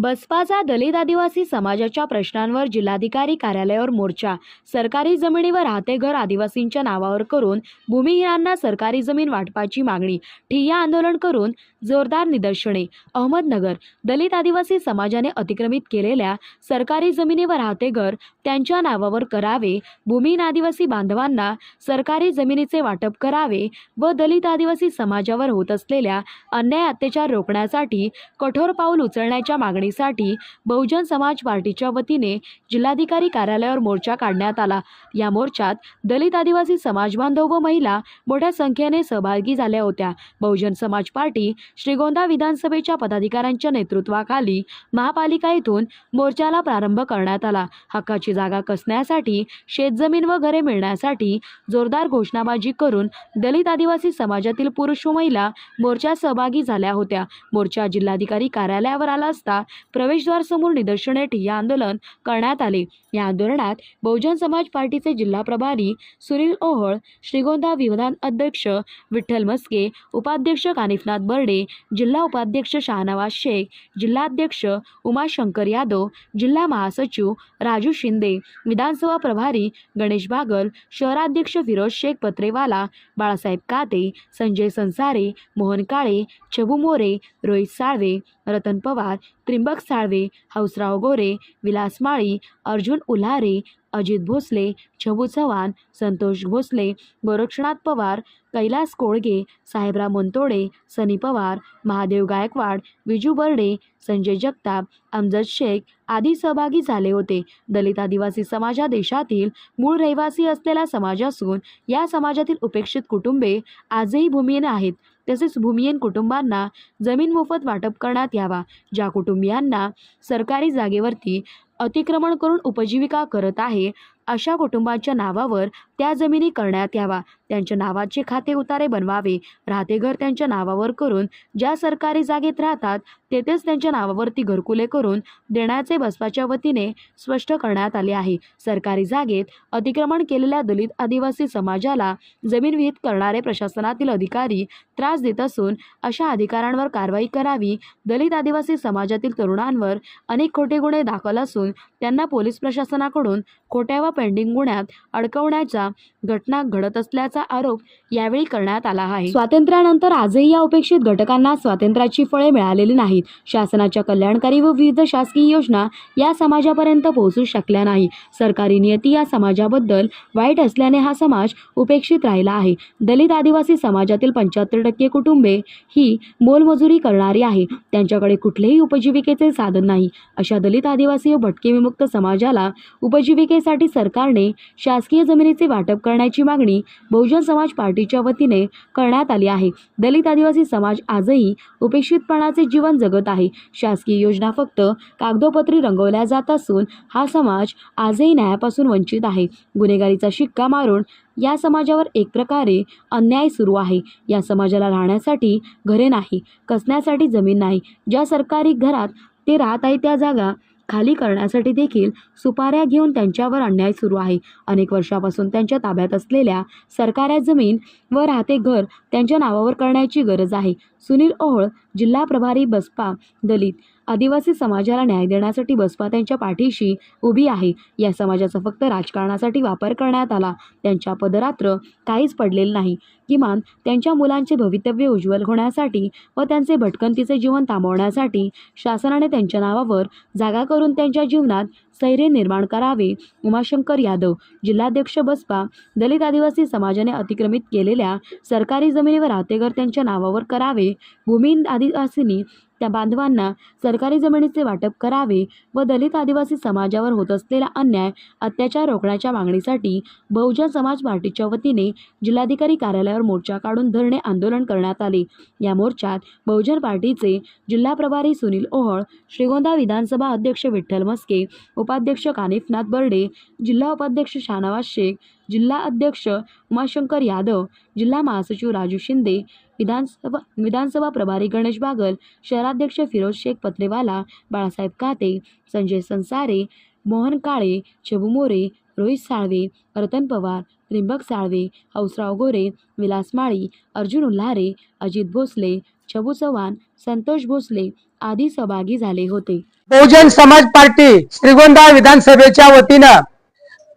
बसपाचा दलित आदिवासी समाजाच्या प्रश्नांवर जिल्हाधिकारी कार्यालयावर मोर्चा सरकारी जमिनीवर राहते घर आदिवासींच्या नावावर करून भूमिहीनांना सरकारी जमीन वाटपाची मागणी ठिय्या आंदोलन करून जोरदार निदर्शने. अहमदनगर दलित आदिवासी समाजाने अतिक्रमित केलेल्या सरकारी जमिनीवर राहते घर त्यांच्या नावावर करावे भूमिहीन आदिवासी बांधवांना सरकारी जमिनीचे वाटप करावे व दलित आदिवासी समाजावर होत असलेल्या अन्याय अत्याचार रोखण्यासाठी कठोर पाऊल उचलण्याच्या मागणी मागणीसाठी बहुजन समाज पार्टीच्या वतीने जिल्हाधिकारी कार्यालयावर मोर्चा काढण्यात आला. या मोर्चात दलित आदिवासी समाज बांधव व महिला मोठ्या संख्येने सहभागी झाल्या होत्या. बहुजन समाज पार्टी श्रीगोंदा विधानसभेच्या पदाधिकाऱ्यांच्या नेतृत्वाखाली महापालिका येथून मोर्चाला प्रारंभ करण्यात आला. हक्काची जागा कसण्यासाठी शेतजमीन व घरे मिळण्यासाठी जोरदार घोषणाबाजी करून दलित आदिवासी समाजातील पुरुष व महिला मोर्चात सहभागी झाल्या होत्या. मोर्चा जिल्हाधिकारी कार्यालयावर आला असता प्रवेशद्वारसमोर निदर्शने ठिय्या आंदोलन करण्यात आले. या आंदोलनात बहुजन समाज पार्टीचे जिल्हा प्रभारी सुनील ओहळ श्रीगोंदा विधान अध्यक्ष विठ्ठल मस्के उपाध्यक्ष कानिफनाथ बर्डे जिल्हा उपाध्यक्ष शहानवाज शेख जिल्हाध्यक्ष उमाशंकर यादव जिल्हा महासचिव राजू शिंदे विधानसभा प्रभारी गणेश बागल शहराध्यक्ष फिरोज शेख पत्रेवाला बाळासाहेब काते संजय संसारे मोहन काळे छबू मोरे रोहित साळवे रतन पवार त्रिंबक साळवे हौसराव गोरे विलास माळी अर्जुन उल्हारे अजित भोसले छबू चव्हाण संतोष भोसले गोरक्षनाथ पवार कैलास कोळगे साहेबराव मोंतोडे सनी पवार महादेव गायकवाड विजू बर्डे संजय जगताप अमजद शेख आदी सहभागी झाले होते. दलित आदिवासी समाज हा देशातील मूळ रहिवासी असलेला समाज असून या समाजातील उपेक्षित कुटुंबे आजही भूमिहीन आहेत. तसेच भूमिहीन कुटुंबांना जमीन मोफत वाटप करण्यात यावा. ज्या कुटुंबियांना सरकारी जागेवरती अतिक्रमण करून उपजीविका करत आहे अशा कुटुंबांच्या नावावर त्या जमिनी करण्यात यावा. त्यांच्या नावाचे खाते उतारे बनवावे. राहते घर त्यांच्या नावावर करून ज्या सरकारी जागेत राहतात तेथेच त्यांच्या नावावरती घरकुले करून देण्याचे बसपाच्या वतीने स्पष्ट करण्यात आले आहे. सरकारी जागेत अतिक्रमण केलेल्या दलित आदिवासी समाजाला जमीन विहित करणारे प्रशासनातील अधिकारी त्रास देत असून अशा अधिकाऱ्यांवर कारवाई करावी. दलित आदिवासी समाजातील तरुणांवर अनेक खोटे गुन्हे दाखल असून त्यांना पोलीस प्रशासनाकडून खोट्या व पेंडिंग गुन्ह्यात अडकवण्याच्या घटना घडत असल्याचा आरोप यावेळी करण्यात आला आहे. स्वातंत्र्यानंतर आजही या उपेक्षित घटकांना स्वातंत्र्याची फळे मिळालेली नाहीत. शासनाच्या कल्याणकारी व विविध शासकीय योजना या समाजापर्यंत पोहोचू शकल्या नाही. सरकारी नियती या समाजाबद्दल वाईट असल्याने हा समाज उपेक्षित राहिला आहे. दलित आदिवासी समाजातील पंच्याहत्तर टक्के कुटुंबे ही मोलमजुरी करणारी आहे. त्यांच्याकडे कुठलेही उपजीविकेचे साधन नाही. अशा दलित आदिवासी व भटके विमुक्त समाजाला उपजीविकेसाठी सरकारने शासकीय जमिनीचे वाटप करण्याची मागणी बहुजन समाज पार्टीच्या वतीने करण्यात आली आहे. दलित आदिवासी समाज आजही उपेक्षितपणाचे जीवन जगत आहे. शासकीय योजना फक्त कागदोपत्री रंगवल्या जात असून हा समाज आजही न्यायापासून वंचित आहे. गुन्हेगारीचा शिक्का मारून या समाजावर एक प्रकारे अन्याय सुरू आहे. या समाजाला राहण्यासाठी घरे नाही कसण्यासाठी जमीन नाही. ज्या सरकारी घरात ते राहत आहे त्या जागा खाली करण्यासाठी देखील सुपाऱ्या घेऊन त्यांच्यावर अन्याय सुरू आहे. अनेक वर्षापासून त्यांच्या ताब्यात असलेल्या सरकारी जमीन व राहते घर त्यांच्या नावावर करण्याची गरज आहे. सुनील ओहळ जिल्हा प्रभारी बसपा दलित आदिवासी समाजाला न्याय देण्यासाठी बसपा त्यांच्या पाठीशी उभी आहे. या समाजाचा फक्त राजकारणासाठी वापर करण्यात आला. त्यांच्या पदरात्र काहीच पडलेलं नाही. किमान त्यांच्या मुलांचे भवितव्य उज्ज्वल होण्यासाठी व त्यांचे भटकंतीचे जीवन थांबवण्यासाठी शासनाने त्यांच्या नावावर जागा करून त्यांच्या जीवनात सैरे निर्माण करावे. उमाशंकर यादव जिल्हाध्यक्ष बसपा दलित आदिवासी समाजाने अतिक्रमित केलेल्या सरकारी जमिनीवर राहतेघर त्यांच्या नावावर करावे. भूमिहीन आदिवासींनी त्या बांधवांना सरकारी जमिनीचे वाटप करावे व दलित आदिवासी समाजावर होत असलेला अन्याय अत्याचार रोखण्याच्या मागणीसाठी बहुजन समाज पार्टीच्या वतीने जिल्हाधिकारी कार्यालयावर मोर्चा काढून धरणे आंदोलन करण्यात आले. या मोर्चात बहुजन पार्टीचे जिल्हा प्रभारी सुनील ओहळ श्रीगोंदा विधानसभा अध्यक्ष विठ्ठल मस्के उपाध्यक्ष कानिफनाथ बर्डे जिल्हा उपाध्यक्ष शाहनवाज शेख जिल्हा अध्यक्ष उमाशंकर यादव जिल्हा महासचिव राजू शिंदे विधानसभा विधानसभा प्रभारी गणेश बागल शहराध्यक्ष फिरोज शेख पत्रेवाला बाळासाहेब काते संजय संसारे मोहन काळे चबू मोरे रोहित साळवे रतन पवार त्रिंबक साळवे हौसराव गोरे विलास माळी अर्जुन उल्हारे अजित भोसले छबू चव्हाण संतोष भोसले आदी सहभागी झाले होते. बहुजन समाज पार्टी श्रीगोंदा विधानसभेच्या वतीनं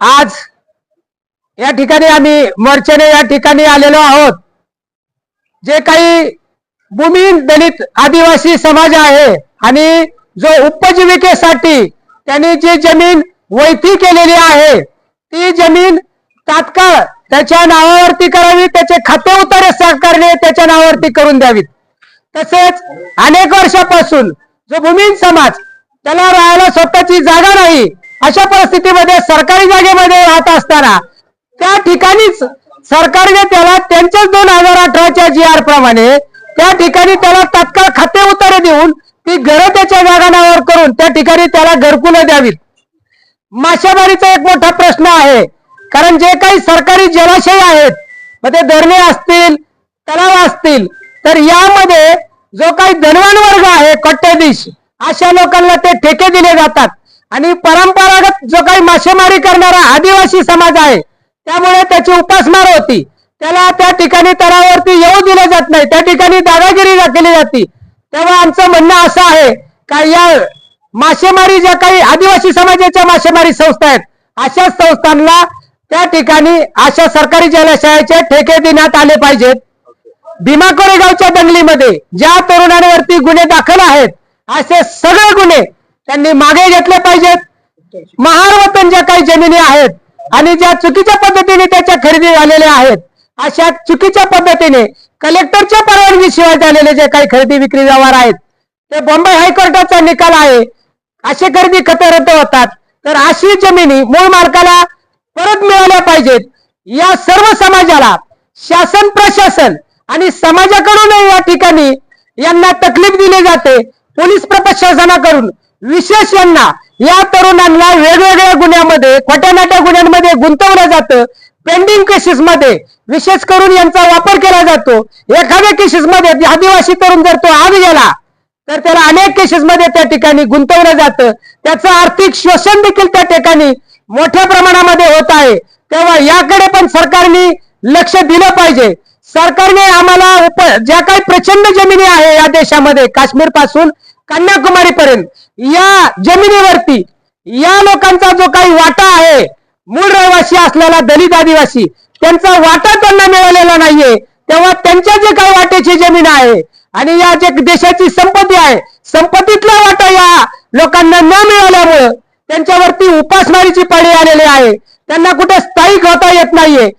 आज या ठिकाणी आम्ही मोर्चाने या ठिकाणी आलेलो आहोत. जे काही भूमिहीन दलित आदिवासी समाज आहे आणि जो उपजीविकेसाठी त्यांनी जी जमीन वैथी केलेली आहे ती जमीन तात्काळ त्याच्या नावावरती करावी त्याचे खाते उतारे सरकारने त्याच्या नावावरती करून द्यावीत. तसेच अनेक वर्षापासून जो भूमिहीन समाज त्याला राहायला स्वतःची जागा नाही अशा परिस्थितीमध्ये सरकारी जागेमध्ये राहत असताना त्या ठिकाणीच सरकारने त्याला त्यांच्याच दोन हजार अठराच्या जी आर प्रमाणे त्या ठिकाणी त्याला तत्काळ खाते उतारे देऊन ती घरं त्याच्या जागानावर करून त्या ठिकाणी त्याला घरकुलं द्यावीत. मासेमारीचा एक मोठा प्रश्न आहे. कारण जे काही सरकारी जलाशय आहेत मग ते धरणे असतील तलाव असतील तर यामध्ये जो काही धनवान वर्ग आहे कोट्याधीश अशा लोकांना ते ठेके दिले जातात. आणि परंपरागत जो काही मासेमारी करणारा आदिवासी समाज आहे त्यामुळे त्याची उपासमार होती. त्याला त्या ठिकाणी तरावरती येऊ दिलं जात नाही. त्या ठिकाणी दादागिरी केली जाते. तेव्हा आमचं म्हणणं असं आहे का या मासेमारी ज्या काही आदिवासी समाजाच्या मासेमारी संस्था आहेत अशा संस्थांना त्या ठिकाणी अशा सरकारी जलाशयाचे ठेके देण्यात आले पाहिजेत. भीमा कोरेगावच्या दंगलीमध्ये ज्या तरुणांवरती गुन्हे दाखल आहेत असे सगळे गुन्हे त्यांनी मागे घेतले पाहिजेत. महार वतन ज्या काही जमिनी आहेत आणि ज्या चुकीच्या पद्धतीने त्याच्या खरेदी झालेल्या आहेत अशा चुकीच्या पद्धतीने कलेक्टरच्या परवानगीशिवाय झालेले जे काही खरेदी विक्री व्यवहार आहेत ते बॉम्बे हायकोर्टाचा निकाल आहे. असे खरेदी खत रद्द होतात. तर अशी जमिनी मूळ मालकाला परत मिळाल्या पाहिजेत. या सर्व समाजाला शासन प्रशासन आणि समाजाकडून या ठिकाणी यांना तकलीफ दिली जाते. पोलीस प्रशासनाकडून विशेष यांना या तरुणांना वेगवेगळ्या गुन्ह्यामध्ये खोट्या नाट्या गुन्ह्यांमध्ये गुंतवलं जातं. पेंडिंग केसेसमध्ये विशेष करून यांचा वापर केला जातो. एखाद्या केसेसमध्ये आदिवासी तरुण जर तो आग गेला तर त्याला अनेक केसेसमध्ये त्या ठिकाणी गुंतवलं जातं. त्याचं आर्थिक शोषण देखील त्या ठिकाणी मोठ्या प्रमाणामध्ये होत आहे. तेव्हा याकडे पण सरकारने लक्ष दिलं पाहिजे. सरकारने आम्हाला उप ज्या काही प्रचंड जमिनी आहे या देशामध्ये काश्मीरपासून कन्याकुमारी पर्यंत या जमिनीवरती या लोकांचा जो काही वाटा आहे मूळ रहिवासी असलेला दलित आदिवासी त्यांचा वाटा त्यांना मिळालेला नाहीये. तेव्हा त्यांच्या जे काही वाट्याची जमीन आहे आणि या जे देशाची संपत्ती आहे संपत्तीतला वाटा या लोकांना न मिळाल्यामुळं त्यांच्यावरती उपासमारीची पाळी आलेली आहे. त्यांना कुठे स्थायिक होता येत नाहीये.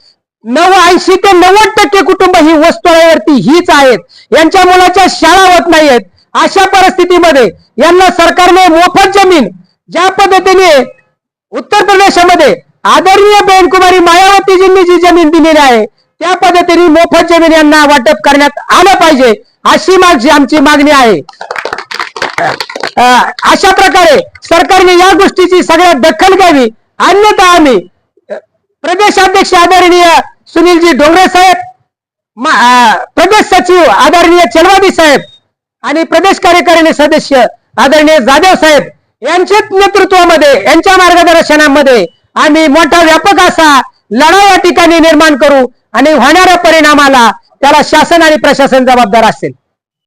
नव ऐंशी ते नव्वद टक्के कुटुंब ही वस्तूवरती हीच आहेत. यांच्या मुलाच्या शाळा होत नाहीयेत. अशा परिस्थितीमध्ये यांना सरकारने मोफत जमीन ज्या पद्धतीने उत्तर प्रदेशामध्ये आदरणीय बेनकुमारी मायावतीजींनी जी जमीन दिलेली आहे त्या पद्धतीने मोफत जमीन यांना वाटप करण्यात आलं पाहिजे अशी माझी आमची मागणी आहे. अशा प्रकारे सरकारने या गोष्टीची सगळ्यात दखल घ्यावी. अन्यथा आम्ही प्रदेशाध्यक्ष आदरणीय सुनीलजी डोंगरे साहेब अं, प्रदेश सचिव आदरणीय चलवादी साहेब आणि प्रदेश कार्यकारिणी सदस्य आदरणीय जाधव साहेब यांच्याच नेतृत्वामध्ये यांच्या मार्गदर्शनामध्ये आम्ही मोठा व्यापक असा लढा या ठिकाणी निर्माण करू आणि होणाऱ्या परिणामाला त्याला शासन आणि प्रशासन जबाबदार असेल.